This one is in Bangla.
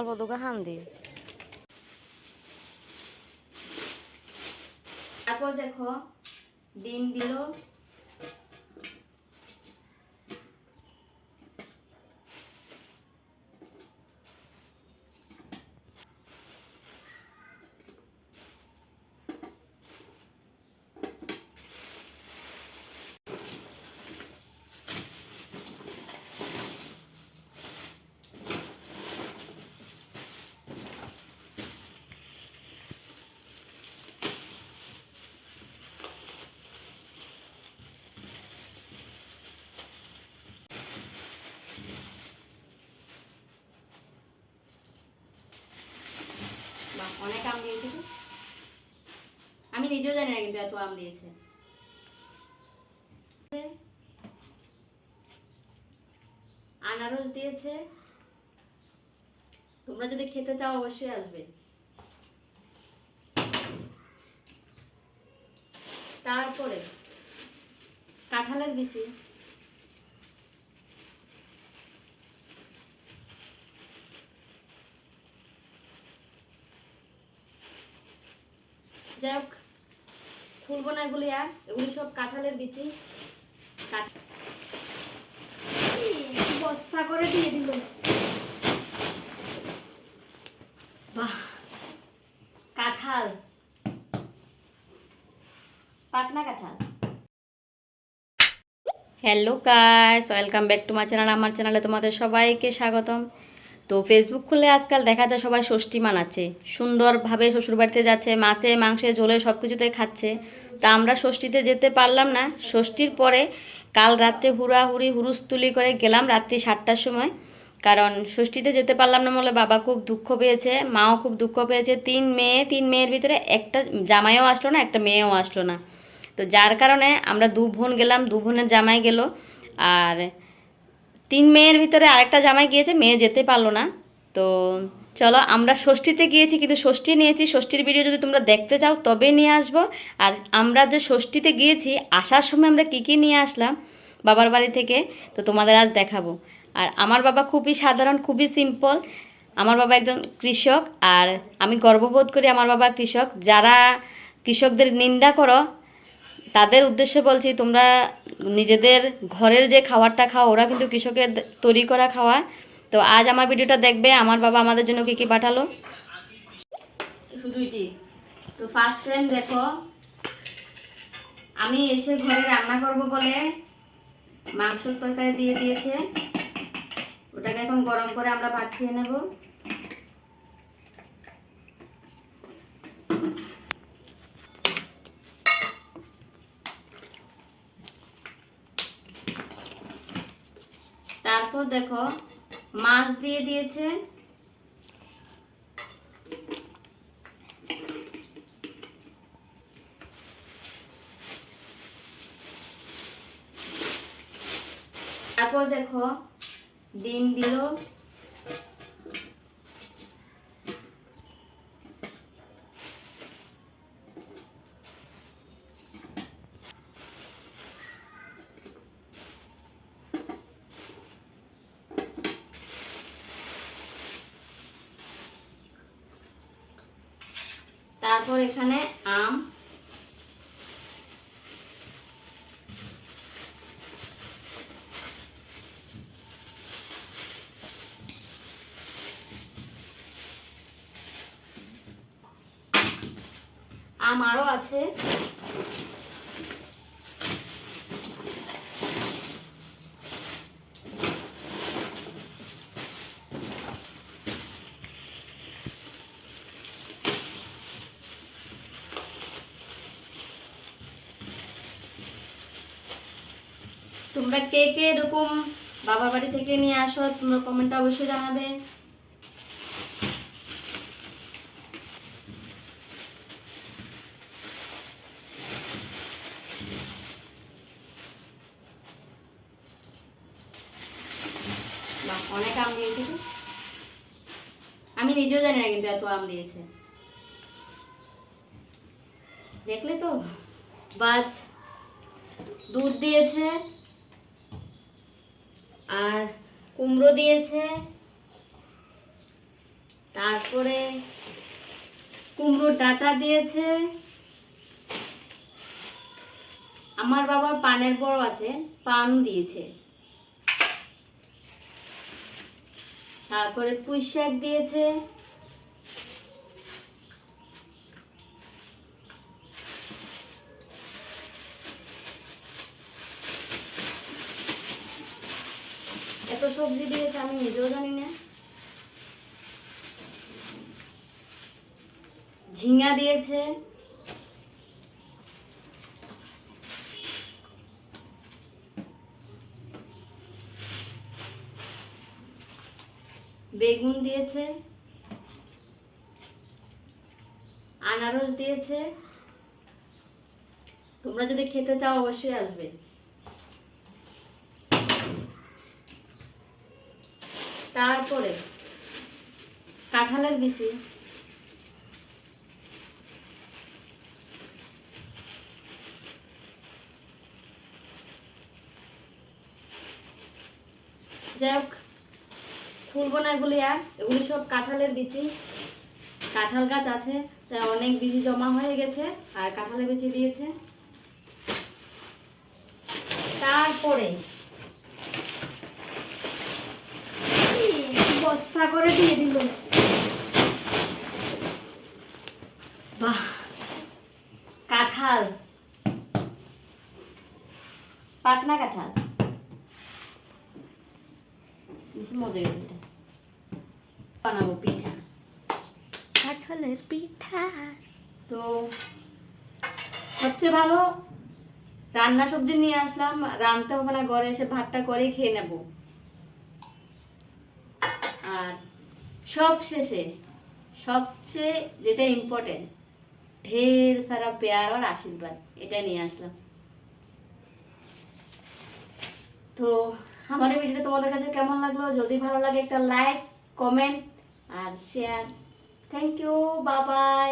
অল্প দোকা হান দিয়ে তারপর দেখো ডিম দিল বাহ, অনেক আম দিয়েছে তো। আমি নিজেও জানি না কিন্তু এত আম দিয়েছে। আনারস দিয়েছে। তোমরা যদি খেতে চাও, অবশ্যই আসবে। তারপরে কাঁঠালের বিচি। যাই হোক খুলবো না এগুলি আর, এগুলি সব কাঁঠালের বিচি। বস্তা করে দিয়ে দিল। বাহ, কাঁঠাল। পাকনা কাঁঠাল। Hello guys welcome back to my channel আমার চ্যানেলে তোমাদের সবাইকে স্বাগতম। তো ফেসবুক খুলে আজকাল দেখা যায় সবাই ষষ্ঠী মানাচ্ছে। সুন্দরভাবে শ্বশুরবাড়িতে যাচ্ছে, মাছে, মাংসে, ঝোলে সব কিছুতে খাচ্ছে। তা আমরা ষষ্ঠীতে যেতে পারলাম না। ষষ্ঠীর পরে কাল রাত্রে হুড়াহুড়ি, হুরুস্তুলি করে গেলাম রাত্রি সাতটার সময়। কারণ ষষ্ঠীতে যেতে পারলাম না বলে বাবা খুব দুঃখ পেয়েছে, মাও খুব দুঃখ পেয়েছে। তিন মেয়ে, তিন মেয়ের ভিতরে একটা জামাইও আসলো না, একটা মেয়েও আসলো না। তো যার কারণে আমরা দু বোন গেলাম, দু বোনের জামাই গেল। আর তিন মেয়ের ভিতরে আরেকটা জামাই গিয়েছে, মেয়ে যেতে পারল না। তো চলো, আমরা ষষ্ঠীতে গিয়েছি, কিন্তু ষষ্ঠী নিয়েছি। ষষ্ঠীর ভিডিও যদি তোমরা দেখতে চাও, তবে নিয়ে আসব। আর আমরা যে ষষ্ঠীতে গিয়েছি, আসার সময় আমরা কী কী নিয়ে আসলাম বাবার বাড়ি থেকে, তো তোমাদের আজ দেখাবো। আর আমার বাবা খুবই সাধারণ, খুবই সিম্পল আমার বাবা একজন কৃষক, আর আমি গর্ববোধ করি আমার বাবা কৃষক। যারা কৃষকদের নিন্দা করো, তাদের উদ্দেশ্যে বলছি, তোমরা নিজেদের ঘরের যে খাবারটা খাও, ওরা কিন্তু কৃষকের তৈরি করা খাবার। তো আজ আমার ভিডিওটা দেখবে, আমার বাবা আমাদের জন্য কি কি পাঠালো? এটি তো ফার্স্ট টাইম দেখো, আমি এসে ঘরে রান্না করব বলে মাংসর তরকারি দিয়ে দিয়েছে। ওটাকে এখন গরম করে আমরা ভাত খেয়ে নেব। তারপর দেখো মাছ দিয়ে দিয়েছে। তারপর দেখো ডিম দিল। তারপর এখানে আম। আম আছে। তোমরা কে কে এরকম বাবা বাড়ি থেকে নিয়ে আসো, তোমরা কমেন্টে অবশ্যই জানাবে। অনেক আম দিয়েছে আমি নিজেও জানি না কিন্তু এত আম দিয়েছে। দেখলে তো? বাস, দুধ দিয়েছে। আর কুমড়ো দিয়েছে। তারপরে কুমড়োর ডাটা দিয়েছে। আমার বাবার পানের বড় আছে পান দিয়েছে। তারপরে পুঁই শাক দিয়েছে। এত সবজি দিয়েছে, আমি নিজেও জানি না। ঝিঙ্গা দিয়েছে। বেগুন দিয়েছে। আনারস দিয়েছে। তোমরা যদি খেতে চাও, অবশ্যই আসবে। তারপরে কাঁঠালের বিচি। যাই হোক, খুলবো না এগুলি আর। এগুলি সব কাঁঠালের বিচি। কাঁঠাল গাছ আছে, তাই অনেক বিচি জমা হয়ে গেছে আর কাঁঠালের বিচি দিয়েছে। তারপরে এই, করে দিয়ে দিল। বাহ কাঁঠাল। পাকনা কাঁঠাল। মজা গেছে এটা। বানাবো পিঠা। কাঁঠালের পিঠা। তো সবচেয়ে ভালো রান্না সবজি নিয়ে আসলাম। রানতে হবে না ঘরে এসে ভাতটা করেই খেয়ে নেব। আর সব শেষে সবচেয়ে যেটা ইম্পর্টেন্ট ঢের সারা পেয়ার আর আশীর্বাদ, এটা নিয়ে আসলাম। তো আমার এই ভিডিওটা তোমাদের কাছে কেমন লাগল? যদি ভালো লাগে একটা লাইক কমেন্ট আর শেয়ার থ্যাংক ইউ বাবাই